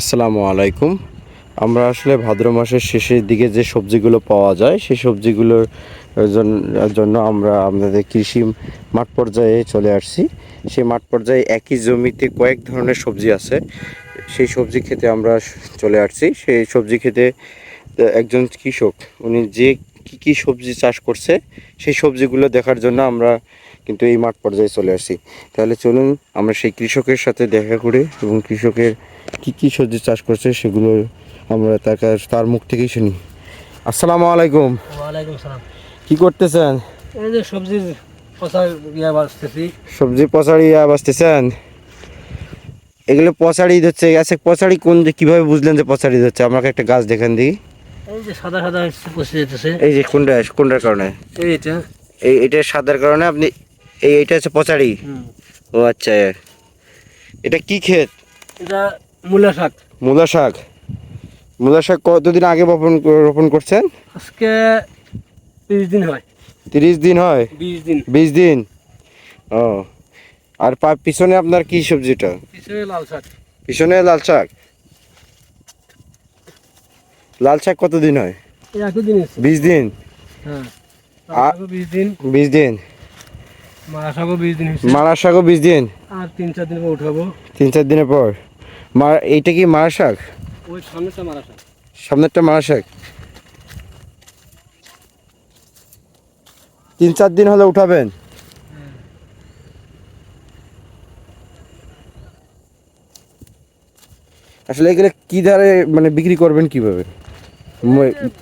আসসালামু আলাইকুম। আমরা আসলে ভাদ্র মাসের শেষের দিকে যে সবজিগুলো পাওয়া যায়, সেই সবজিগুলোর জন্য আমরা আমাদের কৃষি মাঠ পর্যায়ে চলে আসছি। সেই মাঠ পর্যায়ে একই জমিতে কয়েক ধরনের সবজি আছে। সেই সবজি খেতে আমরা চলে আসছি। সেই সবজি খেতে একজন কৃষক, উনি যে কী কী সবজি চাষ করছে, সেই সবজিগুলো দেখার জন্য আমরা কিন্তু এই মাঠ পর্যায়ে চলে আসছি। তাহলে চলুন, আমরা সেই কৃষকের সাথে দেখা করে এবং কৃষকের কি কি সবজি চাষ করছে সেগুলো আমরা তার কাছ- তার মুখ থেকেই শুনি। আসসালামু আলাইকুম। ওয়ালাইকুম সালাম। কি করতেছেন? এই যে বাঁচতেছি। সবজি পচাড়ি বাঁচতেছেন? এগুলো পচাড়ি হচ্ছে আচ্ছা পচাড়ি কোন যে কীভাবে বুঝলেন যে পচাড়ি হচ্ছে? আমাকে একটা গাছ দেখেন দিই এই যে সাদা সাদা পচে যেতেছে এই যে কোনটা কোনটার কারণে? এই এটা। এই এটা সাদার কারণে আপনি এই এইটা হচ্ছে পচাড়ি ও আচ্ছা। এটা কি ক্ষেত? এটা মূলা শাক। মূলা শাক। মূলা শাক কতদিন আগে বপন রোপণ করছেন? আজকে বিশ দিন হয়। তিরিশ দিন হয়? বিশ দিন। বিশ দিন? ও। আর পা- পিছনে আপনার কি সবজিটা? পিছনে লাল শাক। পিছনে লাল শাক? লাল শাক কতদিন হয়? এসছে বিশ দিন? হ্যাঁ। বিশ দিন। মারা শাকও বিশ দিন মারা শাকও বিশ দিন? আর তিন চার দিন পর উঠাবো। তিন চার দিনের পর? মার এইটা কি মারা শাক? ওই সামনেটা মারা শাক। সামনেরটা মারা শাক। তিন চার দিন হলে উঠাবেন। আসলে এগুলো কি ধারে মানে বিক্রি করবেন কীভাবে?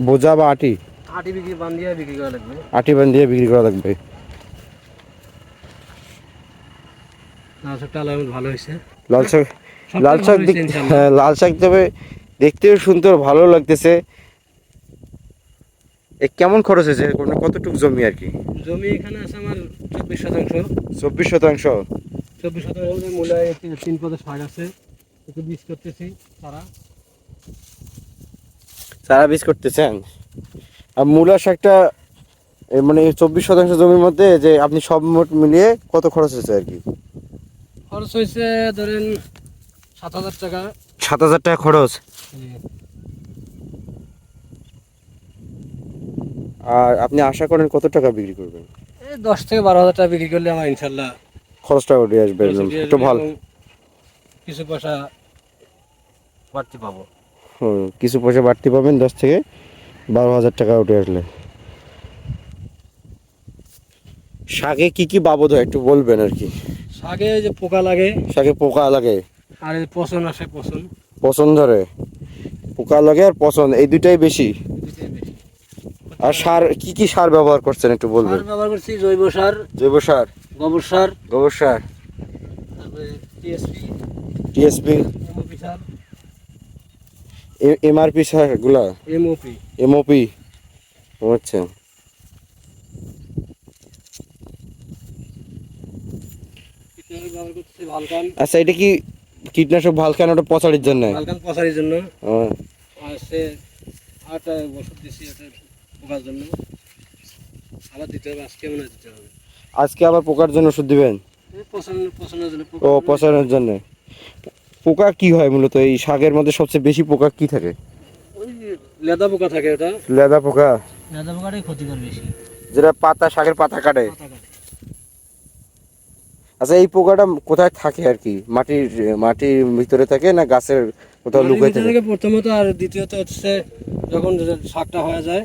বোঝা বা আটি? আটি বিক্রি বান্ধিয়ে বিক্রি করা লাগবে। আটি বান দিয়ে বিক্রি করা লাগবে। লাল শাকটা আলাদা ভালো হয়েছে। লাল শাক লাল শাক। হ্যাঁ, লাল শাক তবে দেখতেও সুন্দর ভালো লাগতেছে। এ কেমন খরচ হয়েছে? কোনো কতটুকু জমি আর কি? জমি এখানে আছে আমার চব্বিশ শতাংশ। চব্বিশ শতাংশ? চব্বিশ শতাংশ মূলায় তিন- পদের শাক আছে। একটু বীজ করতেছি তারা সারা বীজ করতেছেন? আর মূলা শাকটা মানে চব্বিশ শতাংশ জমির মধ্যে যে আপনি সব মোট মিলিয়ে কত খরচ হয়েছে আর কি? খরচ হয়েছে ধরেন সাত হাজার টাকা। সাত হাজার টাকা খরচ? আর আপনি আশা করেন কত টাকা বিক্রি করবেন? এই দশ থেকে বারো হাজার টাকা বিক্রি করলে আমার ইনশাল্লাহ খরচটা উঠে আসবে একটু ভালো। কিছু পয়সা বাড়তি পাবো। হুম, কিছু পয়সা বাড়তি পাবেন দশ থেকে বারো হাজার টাকা উঠে আসলে। শাকে কি কি বাবদ হয় একটু বলবেন আর কি? শাকে যে পোকা লাগে। শাকে পোকা লাগে। আর এই পচন আসে পচন পচন ধরে পোকা লাগে আর পচন এই দুইটাই বেশি। বেশি। আর সার কি কি সার ব্যবহার করছেন একটু বলবেন? সার ব্যবহার করছি জৈব সার জৈব সার। গোবর সার গোবর সার। তারপরে টিএসপি টিএসপি। এমওপি সার। এমআরপি সারগুলা এমওপি। এমওপি আচ্ছা। আচ্ছা এটা কি কীটনাশক ভালখান ওটা পচাড়ির জন্য? ভালকান পচারির জন্য। সে আটা ওষুধ দিছি ওটা পোকার জন্য। আবার দিতে হবে আজকে মনে দিতে হবে। আজকে আবার পোকার জন্য ওষুধ দিবেন? ও পচানোর জন্য। পোকা কি হয় মূলত? এই শাকের মধ্যে সবচেয়ে বেশি পোকা কি থাকে? ওই লেদা পোকা থাকে ওটা। লেদা পোকা? লেদা পোকাটাই ক্ষতিকর বেশি। যেটা পাতা শাকের পাতা কাটে। পাতা কাটে। আচ্ছা এই পোকাটা কোথায় থাকে আর কি? মাটির মাটির ভিতরে থাকে না গাছের কোথাও ভিতরে থাকে? প্রথমত আর দ্বিতীয়ত হচ্ছে যখন শাকটা হয়ে যায়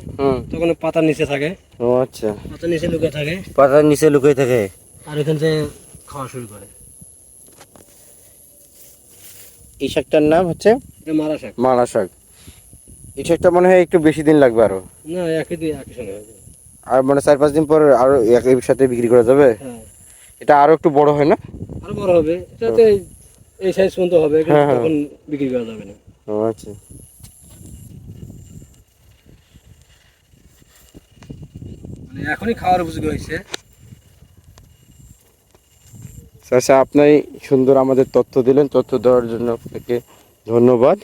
তখন পাতার নিচে থাকে। ও আচ্ছা। পাতার নিচে লুকে থাকে। পাতার নিচে লুকাই থাকে? আর এখান থেকে খাওয়া শুরু করে। এই শাকটার নাম হচ্ছে? মারা শাক। মারা শাক। এই শাকটা মনে হয় একটু বেশি দিন লাগবে আরও। না একই দিয়ে একই সঙ্গে আর মানে চার পাঁচ দিন পর আরও একই সাথে বিক্রি করা যাবে? হ্যাঁ। এটা আরও একটু বড় হয় না? আরও বড় হবে। এটাতে এই সাইজ পর্যন্ত হবে কিন্তু হ্যাঁ, হ্যাঁ। তখন বিক্রি করা যাবে না। ও আচ্ছা। মানে এখনই খাওয়ার উপযোগী হয়েছে। আচ্ছা আপনি সুন্দর আমাদের তথ্য দিলেন তথ্য দেওয়ার জন্য আপনাকে ধন্যবাদ।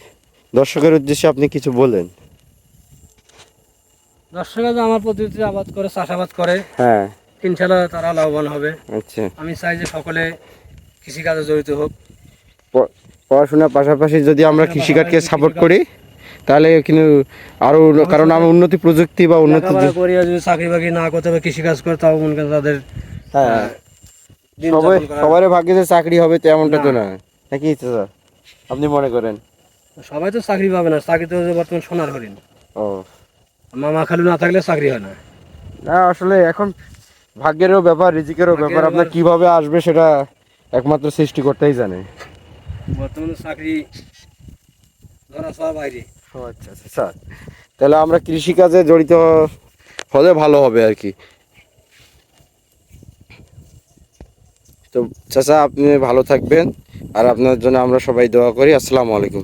দর্শকের উদ্দেশ্যে আপনি কিছু বলেন। দর্শকরা আমার পদ্ধতিতে আবাদ করে চাষাবাদ করে হ্যাঁ। ইনশাল্লাহ তারা লাভবান হবে। আচ্ছা। আমি চাই যে সকলে কৃষিকাজে জড়িত হোক। পড়াশোনার পাশাপাশি যদি আমরা কৃষিকাজকে সাপোর্ট করি তাহলে কিন্তু আরও কারণ আমরা উন্নতি প্রযুক্তি বা উন্নতি করিয়া যদি চাকরি বাকরি না করতে হবে কৃষিকাজ করে তাও মনে করেন তাদের হ্যাঁ। সবাই যাপন করা- সবার ভাগ্যে যে চাকরি হবে তেমনটা তো না। নাকি চাচা? আপনি মনে করেন? সবাই তো চাকরি পাবে না চাকরি তো বর্তমান সোনার হরিণ। ও। মামা খালু না থাকলে চাকরি হয় না। না আসলে এখন ভাগ্যেরও ব্যাপার রিজিকেরও ব্যাপার। আপনার। কীভাবে আসবে সেটা একমাত্র সৃষ্টিকর্তাই জানে। বর্তমানে চাকরি ধরা সব বাইরে। ও আচ্ছা আচ্ছা স্যার তাহলে আমরা কৃষিকাজে জড়িত হলে ভালো হবে আর কি। তো চাচা আপনি ভালো থাকবেন। আর আপনার জন্য আমরা সবাই দোয়া করি। আসসালামু আলাইকুম।